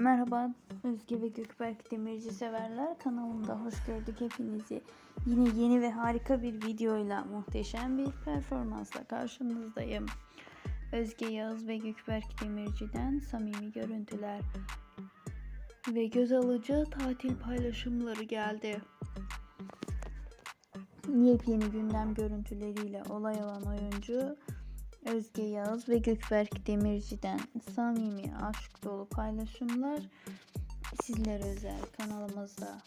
Merhaba Özge ve Gökberk Demirci severler kanalımda hoş gördük hepinizi. Yine yeni ve harika bir videoyla muhteşem bir performansla karşınızdayım. Özge Yağız ve Gökberk Demirci'den samimi görüntüler ve göz alıcı tatil paylaşımları geldi. Yepyeni gündem görüntüleriyle olay olan oyuncu Özge Yağız ve Gökberk Demirci'den samimi aşk dolu paylaşımlar sizlere özel kanalımızda